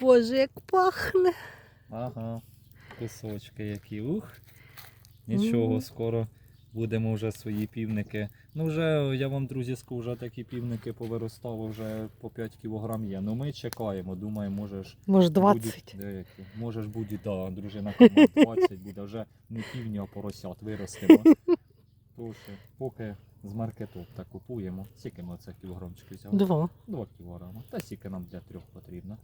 Боже, як пахне. Ага. Кусочки які. Ух. Нічого, Мгм. скоро будемо вже свої півники. Ну вже я вам, друзі, скажу, вже такі півники повиростали, вже по 5 кг є. Ну ми чекаємо, думаю, може ж Може, будуть 20. деякі. Може ж буде, да, дружина каже, 20 буде, вже не півні, а поросят виростемо. Тож, поки з маркету так купуємо, скільки ми оце кілограмчики взяли? Два. 2 кілограми. Та скільки нам для трьох потрібно.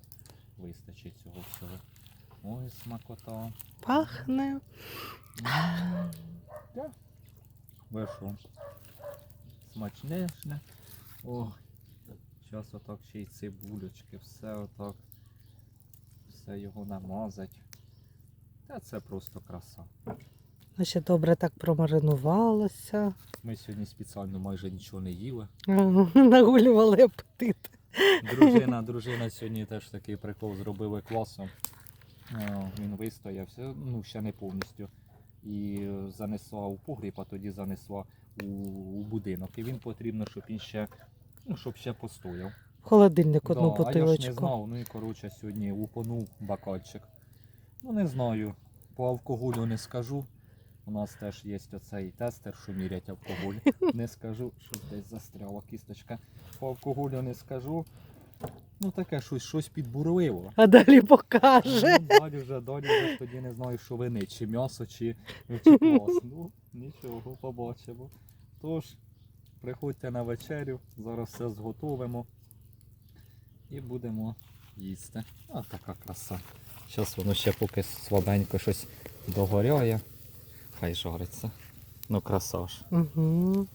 Вистачить цього всього. Ой, смакота. Пахне. Да. Ви? Смачнешне. Ой. Зараз отак ще й цибулечки, все отак. Все його намазать. Та це просто краса. Значить, добре так промаринувалося. Ми сьогодні спеціально майже нічого не їли. Нагулювали апетит. Дружина, дружина сьогодні теж такий прикол зробили класом. Е, Він вистоявся, ну ще не повністю. І занесла у погріб, а тоді занесла у, у будинок. І він потрібно, щоб він ще, ну, щоб ще постояв. Холодильник одну Да, а я ж не знав, ну і коротше сьогодні лупанув бакальчик. Ну не знаю, по алкоголю не скажу. У нас теж є оцей тестер, що мірять алкоголь. Не скажу, що десь застряла кісточка. По алкоголю не скажу. Ну таке щось, щось підбурливо. А далі покаже. Ну, далі вже, далі вже тоді не знаю, що вини, чи м'ясо, чи, чи квас. Ну, нічого, побачимо. Тож, приходьте на вечерю, зараз все зготовимо і будемо їсти. А така краса. Зараз воно ще поки слабенько щось догоряє. Хай жариться. Ну, краса ж. Угу.